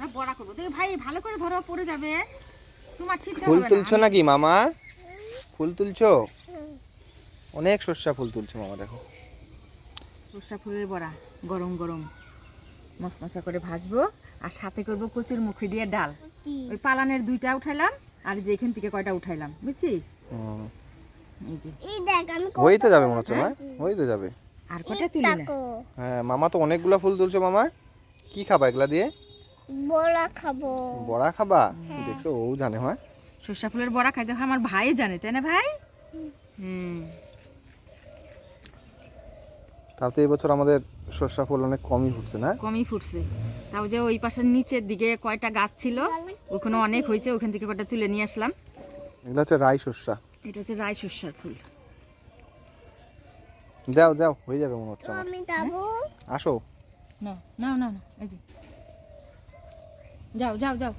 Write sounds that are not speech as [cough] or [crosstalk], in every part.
আমরা বড়া করব। দেখি ভাই ভালো করে ধরো পড়ে যাবে। তোমার ছিটতে ফুল তুলছো নাকি মামা? ফুল তুলছো? অনেক সর্ষা ফুল তুলছো মামা দেখো। সরষা ফুলের বড়া গরম গরম। মশমশা করে ভাজবো আর সাথে করব কচুর মুখি দিয়ে ডাল। ওই পালানের দুইটা উঠাইলাম আর যে এখান থেকে কয়টা উঠাইলাম বুঝছিস? হুম। এই যে। এই দেখ আমি তো যাবে মনে হচ্ছে মা? হয়েই তো যাবে। আর কটা তুলি না? হ্যাঁ মামা তো অনেকগুলো ফুল তুলছো মামা। কি খাবা এগুলা দিয়ে? বড়া খাব। বড়া খাবা? দেখছ ও জানে হ্যাঁ? সরষা ফুলের বড়া খাইতে হয় আমার ভাই জানে তাই না ভাই? হুম। তাও তো এই বছর আমাদের সর্ষা ফুল অনেক কমই ফুটছে না? কমই ফুটছে। তাও যে ওই পাশের নিচের দিকে কয়টা গাছ ছিল ওখানে অনেক হয়েছে ওখান থেকে কয়টা তুলে নিয়ে আসলাম। এগুলো হচ্ছে রাই সর্ষা। এটা হচ্ছে রায় সর্ষার ফুল। দাও দাও হয়ে যাবে মনে হচ্ছে আমার। আমি যাব আসো। না না না না এই যে। যাও যাও যাও।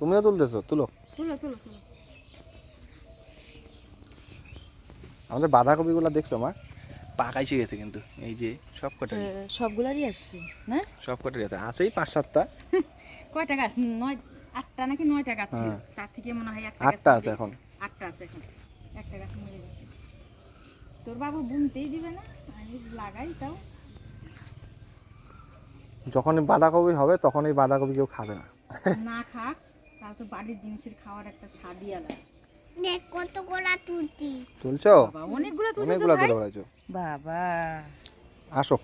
তুমিও তুলতেছো তুলো। তুলো তুলো তুলো। আমাদের বাঁধাকপিগুলো দেখছ মা? পাকাইছে গেছে কিন্তু এই যে সব কটা। সবগুলারই আসছে না? সব কটা গেছে আছেই পাঁচ সাতটা। [laughs] কয়টা গাছ? নয় আটটা নাকি নয়টা গাছ ছিল? হ্যাঁ। তার থেকে মনে হয় একটা আটটা আছে এখন। আটটা আছে এখন। একটা গাছ মরে গেছে। তোর বাবু বুনতেই দিবে না? আমি লাগাই তাও। যখন বাঁধাকপি হবে তখন এই বাঁধাকপি কেউ খাবে না। না খাক তাও তো বাড়ির জিনিসের খাওয়ার একটা স্বাদই আলাদা। দেখ তুলছি। তুলছো? বাবা অনেকগুলো তুলছো অনেকগুলো তুলে বেড়াইছো বাবা। আসো।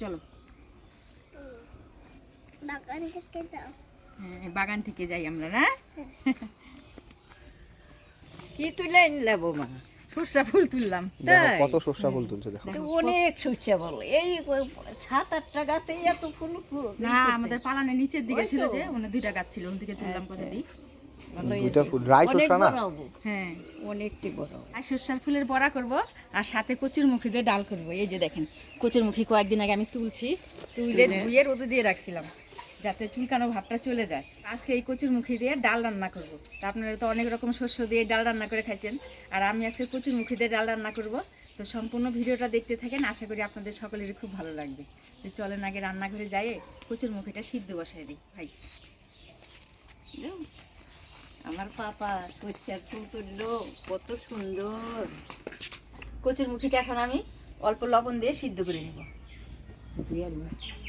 চলো। বাগান থেকে দাও হ্যাঁ, বাগান থেকে যাই আমরা না? কি তুলে আনলে বৌমা? সরষা ফুল তুললাম। তাই? কত সর্ষা ফুল তুলছে দেখো। অনেক সুচ্ছা বল। এই সাত আটটা গাছে এত ফুল ফুল না আমাদের পালানের নিচের দিকে ছিল যে ওখানে দুইটা গাছ ছিল ওখান থেকে তুললাম কত দিই দুইটা ফুল রাই সর্ষা না? হ্যাঁ। অনেকটি বড় আর সর্ষার ফুলের বড়া করব আর সাথে কচুর মুখি দিয়ে ডাল করব। এই যে দেখেন কচুর মুখি কয়েকদিন আগে আমি তুলছি। তুলে ধুয়ে রোদে দিয়ে রাখছিলাম। যাতে চুলকানো ভাবটা চলে যায়। আজকে এই কচুর মুখি দিয়ে ডাল রান্না করব। তা আপনারা তো অনেক রকম শস্য দিয়ে ডাল রান্না করে খাইছেন। আর আমি আজকে কচুর মুখি দিয়ে ডাল রান্না করব। তো সম্পূর্ণ ভিডিওটা দেখতে থাকেন আশা করি আপনাদের সকলেরই খুব ভালো লাগবে। তো চলেন আগে রান্নাঘরে যাই কচুর মুখিটা সিদ্ধ বসাই দিই। ভাই। আমার পাপা কচ্চার ফুল তুললো কত সুন্দর কচুর মুখিটা এখন আমি অল্প লবণ দিয়ে সিদ্ধ করে নেব।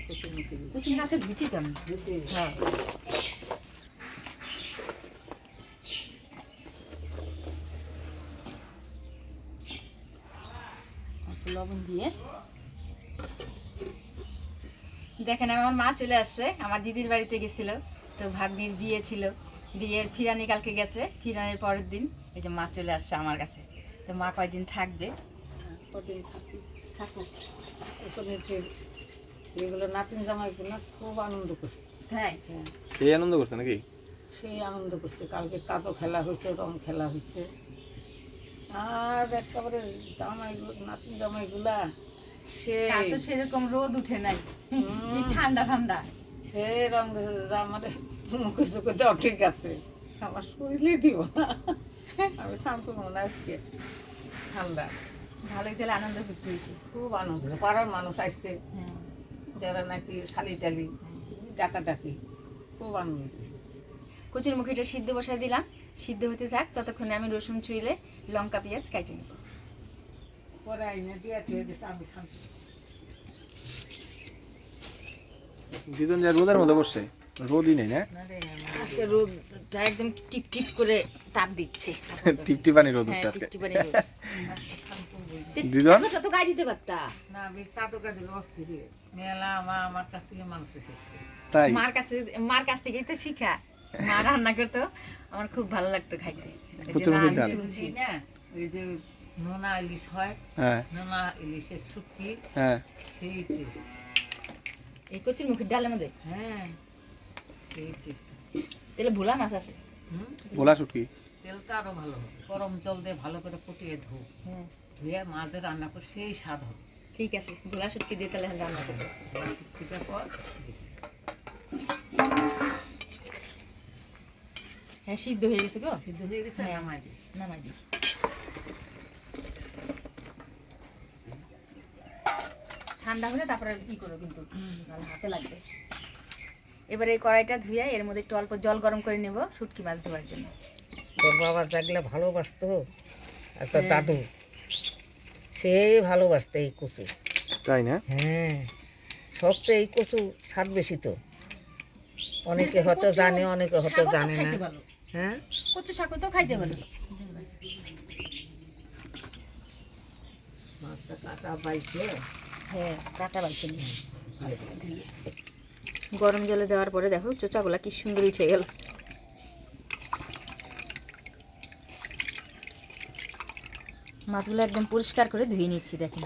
ধুচি তো আমি হ্যাঁ লবণ দিয়ে? দেখেন আমার মা চলে আসছে। আমার দিদির বাড়িতে গেছিল তো ভাগ্নির বিয়ে ছিল। বিয়ের ফিরানি কালকে গেছে ফিরানির পরের দিন এই যে মা চলে আসছে আমার কাছে। তো মা কয়দিন থাকবে? কদিন থাকি থাকুক। এগুলো নাতিন জামাইগুলো খুব আনন্দ করছে। তাই? হ্যাঁ। এই আনন্দ করছে নাকি? সেই আনন্দ করছে। কালকে কাদো খেলা হয়েছে রং খেলা হয়েছে। আর একেবারে জামাই নাতিন জামাইগুলা সে তো সেরকম রোদ উঠে নাই। ঠান্ডা ঠান্ডা। সে রং আমাদের মুখে চোখে দেওয়া ঠিক আছে। আমার শরীরে দিব না। আমি স্নান করব না আজকে ঠান্ডা। ভালোই তাহলে আনন্দ করতে হয়েছে। খুব আনন্দ। পাড়ার মানুষ আসছে হ্যাঁ। যারা নাকি শালি টালি ডাকা ডাকি খুব আনন্দ। কচুর মুখিটা সিদ্ধ বসাই দিলাম। সিদ্ধ হতে থাক ততক্ষণে আমি রসুন ছুঁইলে লঙ্কা পেঁয়াজ কেটে নেব। পরে আইনে দিয়ে দিয়ে আমি শান্তি। দুজন যার রোদের মধ্যে বসছে রোদই নেই না? আজকে রোদটা একদম টিপ টিপ করে তাপ দিচ্ছে। [laughs] টিপটিপানি রোদ হ্যাঁ উঠছে আজকে। টিপটিপানি রোদ। দিদন? তো তো গায়ে দিতে পারতা? না দিল অস্থির মেলা মা আমার কাছ থেকে মানুষ এসেছে। তাই? মার কাছে মার কাছ থেকেই তো শিখা। মা রান্না করতো আমার খুব ভালো লাগতো খাইতে। কচুর মুখির ডাল। বলছি না ওই যে নোনা ইলিশ হয় হ্যাঁ। নোনা ইলিশের শুটকি হ্যাঁ। সেই টেস্ট এই কচুর মুখের ডালের মধ্যে? হ্যাঁ। তাহলে ভোলা মাছ আছে। ভোলা শুটকি। তেলটা আরও ভালো হবে। গরম জল দিয়ে ভালো করে ফুটিয়ে ধো হ্যাঁ। ধুয়ে মাঝে রান্না করে সেই স্বাদ হবে। ঠিক আছে ভোলা শুটকি দিয়ে তাহলে রান্না করব। পর হ্যাঁ সিদ্ধ হয়ে গেছে গো। সিদ্ধ হয়ে গেছে? হ্যাঁ। নামাই দিস নামাই দিই। ঠান্ডা হলে তারপরে কি করো কিন্তু হাতে লাগবে। এবার এই কড়াইটা ধুয়ে এর মধ্যে একটু অল্প জল গরম করে নেব শুটকি মাছ ধোয়ার জন্য। তোর বাবা জাগলে ভালোবাসতো? একটা দাদু সে ভালোবাসতো এই কচু। তাই না? হ্যাঁ সবচেয়ে এই কচু স্বাদ বেশি তো। অনেকে হয়তো জানে অনেকে হয়তো জানে খাইতে না হ্যাঁ? কচু শাক তো খাইতে ভালো মাছটা কাটা বাইছে হ্যাঁ কাটা বালছে নি গরম জলে দেওয়ার পরে দেখো চোচাগুলা কি সুন্দর উঠে গেল। মাছগুলো একদম পরিষ্কার করে ধুয়ে নিচ্ছি, দেখেন।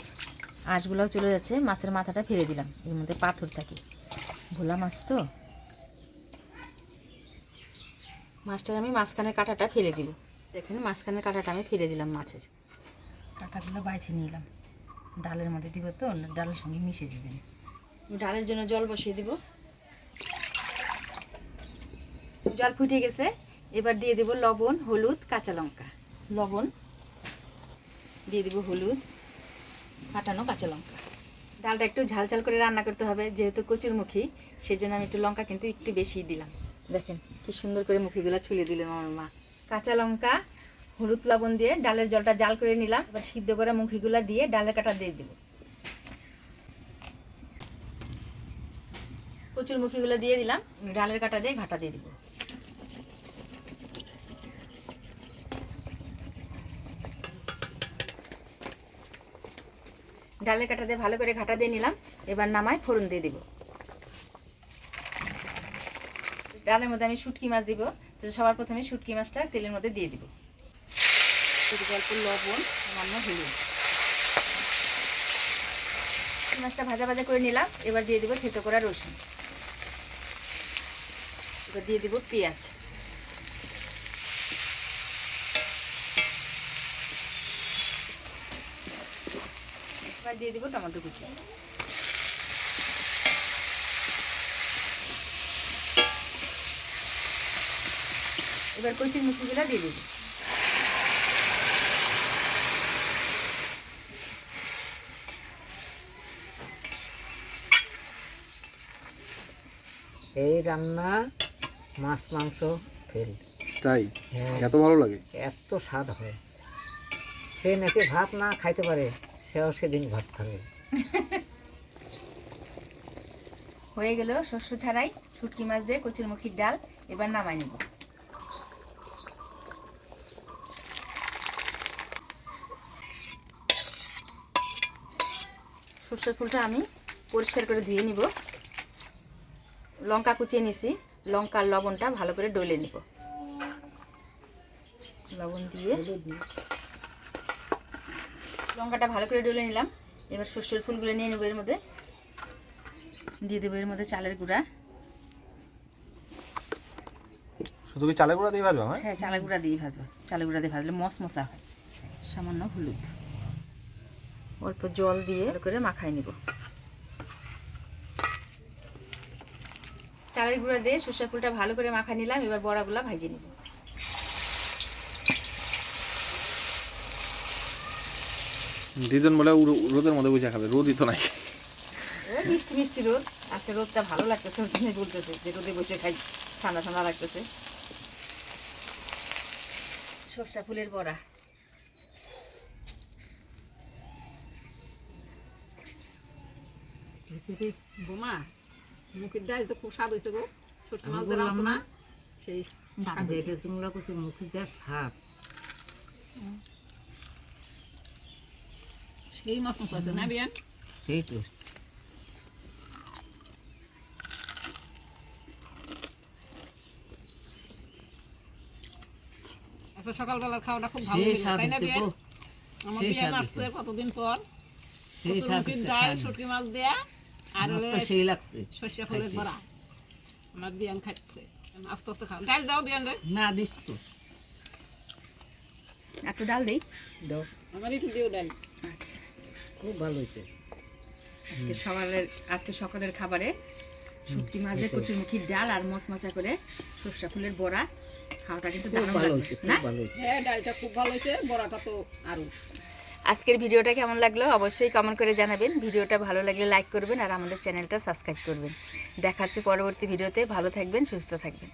আঁশগুলোও চলে যাচ্ছে, মাছের মাথাটা ফেলে দিলাম, এর মধ্যে পাথর থাকে ভোলা মাছ তো। মাছটার আমি মাঝখানের কাঁটাটা ফেলে দিব দেখেন, মাঝখানের কাঁটাটা আমি ফেলে দিলাম মাছের। কাঁটাগুলো বাইছে নিলাম। ডালের মধ্যে দিব তো, ডালের সঙ্গে মিশে যাবেন ডালের জন্য জল বসিয়ে দিব। জল ফুটে গেছে। এবার দিয়ে দেব লবণ হলুদ কাঁচা লঙ্কা। লবণ। দিয়ে দিব হলুদ ফাটানো কাঁচা লঙ্কা। ডালটা একটু ঝাল ঝাল করে রান্না করতে হবে যেহেতু কচুর মুখী সেই জন্য আমি একটু লঙ্কা কিন্তু একটু বেশি দিলাম। দেখেন কি সুন্দর করে মুখিগুলো ছুলে দিলেন আমার মা। কাঁচা লঙ্কা হলুদ লবণ দিয়ে ডালের জলটা জাল করে নিলাম। এবার সিদ্ধ করা মুখিগুলো দিয়ে ডালের কাটা দিয়ে দিব। কচুর মুখিগুলো দিয়ে দিলাম ডালের কাটা দিয়ে ঘাটা দিয়ে দিব। ডালের কাটা দিয়ে ভালো করে ঘাটা দিয়ে নিলাম। এবার নামায় ফোড়ন দিয়ে দিব। ডালের মধ্যে আমি শুটকি মাছ দিব। তো সবার প্রথমে শুটকি মাছটা তেলের মধ্যে দিয়ে দিব। অল্প লবণ, সামান্য হলুদ। মাছটা ভাজা ভাজা করে নিলাম। এবার দিয়ে দিব থেতো করা রসুন। এবার দিয়ে দিব পেঁয়াজ এবার দিয়ে দিব টমেটো কুচি। এবার কচির মুখিগুলো দিয়ে দিব। এই রান্না মাছ মাংস ফেল। তাই? হ্যাঁ। এত ভালো লাগে? এত স্বাদ হয়। সে নাকি ভাত না খাইতে পারে। সেও সেদিন ভাত খাবে। [laughs] হয়ে গেল শস্য ছাড়াই শুটকি মাছ দিয়ে কচুর মুখির ডাল এবার নামাই নেব। সর্ষের ফুলটা আমি পরিষ্কার করে ধুয়ে নিব। লঙ্কা কুচিয়ে নিছি লঙ্কার লবণটা ভালো করে ডলে নিব। লবণ দিয়ে। লঙ্কাটা ভালো করে ডলে নিলাম। এবার সর্ষের ফুলগুলো নিয়ে নেব এর মধ্যে। দিয়ে দেবো এর মধ্যে চালের গুঁড়া। শুধু কি চালের গুঁড়া দিয়ে ভাজবা হ্যাঁ চালের গুঁড়া দিয়ে ভাজবো। চালের গুঁড়া দিয়ে ভাজলে মস মশা হয়। সামান্য হলুদ। অল্প জল দিয়ে ভালো করে মাখাই নিব। চালের গুঁড়া দিয়ে সর্ষের ফুলটা ভালো করে মাখাই নিলাম। এবার বড়াগুলা ভাজিয়ে নিব। দিজন বলে রোদের মধ্যে বুঝে খাবে রোদই তো নাই। এ, মিষ্টি মিষ্টি রোদ। আজকে রোদটা ভালো লাগতেছে ওর জন্যই বলতেছে যে রোদে বসে খাই ঠান্ডা ঠান্ডা লাগতেছে। সর্ষা ফুলের বড়া। বোমা মুখের ডাল তো খুব স্বাদ হয়েছে গো। ছোট মাছ না সেই দেখে তোমরা কিছু মুখে যা স্বাদ। সেই মাছ মতো আছে না বিয়ান সেই তো আচ্ছা সকালবেলার খাওয়াটা খুব ভালো তাই না বিয়ান আমার বিয়ান আসছে কতদিন পর ডাল শুটকি মাছ দেয়া আর হলে সেই লাগছে সর্ষে ফুলের। বড়া আমার বিয়ান খাচ্ছে আস্তে আস্তে খাও ডাল দাও বিয়ান রে না দিস তো একটু ডাল দেই দাও আমার একটু দিও ডাল আচ্ছা খুব ভালো হয়েছে। আজকে সকালের আজকে সকালের খাবারে শুটকি মাছ দিয়ে কচুরমুখির ডাল আর মচমচা করে সর্ষা ফুলের বড়া। খাওয়াটা কিন্তু খুব দারুণ ভালো হয়েছে না? খুব ভালো হয়েছে। হ্যাঁ ডালটা খুব ভালো হয়েছে বড়াটা তো আরও। আজকের ভিডিওটা কেমন লাগল অবশ্যই কমেন্ট করে জানাবেন। ভিডিওটা ভালো লাগলে লাইক করবেন আর আমাদের চ্যানেলটা সাবস্ক্রাইব করবেন। দেখাচ্ছি পরবর্তী ভিডিওতে ভালো থাকবেন সুস্থ থাকবেন।